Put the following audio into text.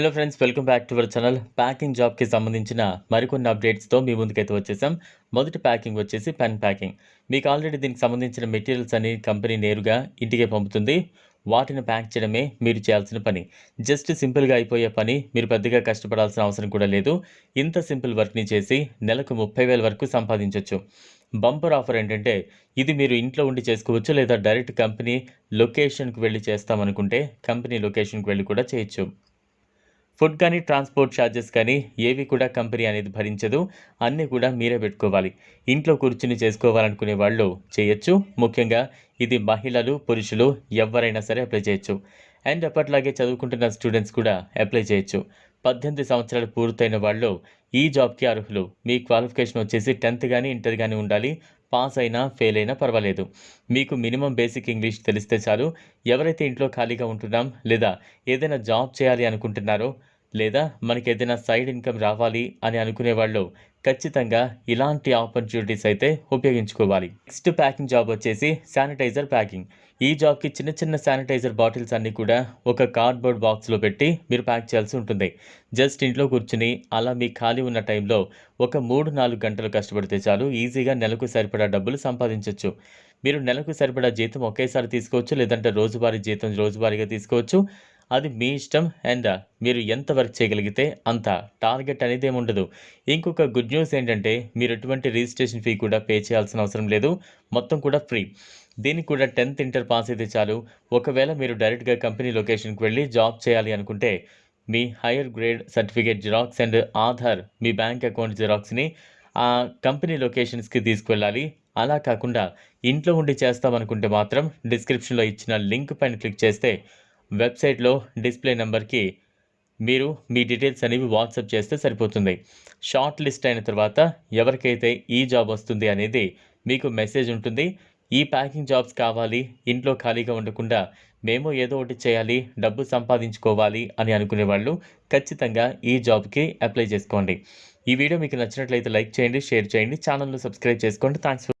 Hello friends welcome back to our channel packing జాబ్కి సంబంధించిన మరికొన్ని అప్డేట్స్తో మీ ముందుకైతే వచ్చేసాం. మొదటి ప్యాకింగ్ వచ్చేసి పెన్ ప్యాకింగ్ మీకు ఆల్రెడీ దీనికి సంబంధించిన మెటీరియల్స్ అని కంపెనీ నేరుగా ఇంటికే పంపుతుంది. వాటిని ప్యాక్ చేయడమే మీరు చేయాల్సిన పని. జస్ట్ సింపుల్గా అయిపోయే పని మీరు పెద్దగా కష్టపడాల్సిన అవసరం కూడా లేదు. ఇంత సింపుల్ వర్క్ని చేసి నెలకు ముప్పై వేల వరకు సంపాదించవచ్చు బంపర్ ఆఫర్ ఏంటంటే ఇది మీరు ఇంట్లో ఉండి చేసుకోవచ్చు లేదా డైరెక్ట్ కంపెనీ లొకేషన్కి వెళ్ళి చేస్తామనుకుంటే కంపెనీ లొకేషన్కి వెళ్ళి కూడా చేయొచ్చు. ఫుడ్ కానీ ట్రాన్స్పోర్ట్ ఛార్జెస్ కానీ ఏవి కూడా కంపెనీ అనేది భరించదు. అన్నీ కూడా మీరే పెట్టుకోవాలి. ఇంట్లో కూర్చుని చేసుకోవాలనుకునే వాళ్ళు చేయొచ్చు. ముఖ్యంగా ఇది మహిళలు పురుషులు ఎవరైనా సరే అప్లై చేయొచ్చు. అండ్ అప్పట్లాగే చదువుకుంటున్న స్టూడెంట్స్ కూడా అప్లై చేయొచ్చు. పద్దెనిమిది సంవత్సరాలు పూర్తయిన వాళ్ళు ఈ జాబ్కి అర్హులు. మీ క్వాలిఫికేషన్ వచ్చేసి టెన్త్ కానీ ఇంటర్ కానీ ఉండాలి. పాస్ అయినా ఫెయిల్ అయినా పర్వాలేదు. మీకు మినిమం బేసిక్ ఇంగ్లీష్ తెలిస్తే చాలు. ఎవరైతే ఇంట్లో ఖాళీగా ఉంటున్నాం లేదా ఏదైనా జాబ్ చేయాలి అనుకుంటున్నారో లేదా మనకి ఏదైనా సైడ్ ఇన్కమ్ రావాలి అని అనుకునే వాళ్ళు ఖచ్చితంగా ఇలాంటి ఆపర్చునిటీస్ అయితే ఉపయోగించుకోవాలి. నెక్స్ట్ ప్యాకింగ్ జాబ్ వచ్చేసి శానిటైజర్ ప్యాకింగ్ ఈ జాబ్కి చిన్న చిన్న శానిటైజర్ బాటిల్స్ అన్నీ కూడా ఒక కార్డ్బోర్డ్ బాక్స్లో పెట్టి మీరు ప్యాక్ చేయాల్సి ఉంటుంది. జస్ట్ ఇంట్లో కూర్చుని అలా మీ ఖాళీ ఉన్న టైంలో ఒక మూడు నాలుగు గంటలు కష్టపడితే చాలు ఈజీగా నెలకు సరిపడా డబ్బులు సంపాదించవచ్చు మీరు నెలకు సరిపడా జీతం ఒకేసారి తీసుకోవచ్చు లేదంటే రోజువారీ జీతం రోజువారీగా తీసుకోవచ్చు. అది మీ ఇష్టం అండ్ మీరు ఎంత వర్క్ చేయగలిగితే అంత టార్గెట్ అనేది ఏమి ఉండదు. ఇంకొక గుడ్ న్యూస్ ఏంటంటే మీరు ఎటువంటి రిజిస్ట్రేషన్ ఫీ కూడా పే చేయాల్సిన అవసరం లేదు. మొత్తం కూడా ఫ్రీ. దీనికి కూడా టెన్త్ ఇంటర్ పాస్ అయితే చాలు. ఒకవేళ మీరు డైరెక్ట్గా కంపెనీ లొకేషన్కి వెళ్ళి జాబ్ చేయాలి అనుకుంటే మీ higher grade certificate xerox and Aadhaar me bank account జిరాక్స్ని ఆ కంపెనీ లొకేషన్స్కి తీసుకువెళ్ళాలి అలా కాకుండా ఇంట్లో ఉండి చేస్తామనుకుంటే మాత్రం డిస్క్రిప్షన్లో ఇచ్చిన లింక్ పైన క్లిక్ చేస్తే వెబ్సైట్లో డిస్ప్లే నెంబర్కి మీరు మీ డీటెయిల్స్ అనేవి వాట్సాప్ చేస్తే సరిపోతుంది. షార్ట్ లిస్ట్ అయిన తర్వాత ఎవరికైతే ఈ జాబ్ వస్తుంది అనేది మీకు మెసేజ్ ఉంటుంది. ఈ ప్యాకింగ్ జాబ్స్ కావాలి ఇంట్లో ఖాళీగా ఉండకుండా మేము ఏదో ఒకటి చేయాలి డబ్బు సంపాదించుకోవాలి అని అనుకునే వాళ్ళు ఖచ్చితంగా ఈ జాబ్కి అప్లై చేసుకోండి. ఈ వీడియో మీకు నచ్చినట్లయితే లైక్ చేయండి షేర్ చేయండి ఛానల్ను సబ్స్క్రైబ్ చేసుకోండి. థ్యాంక్స్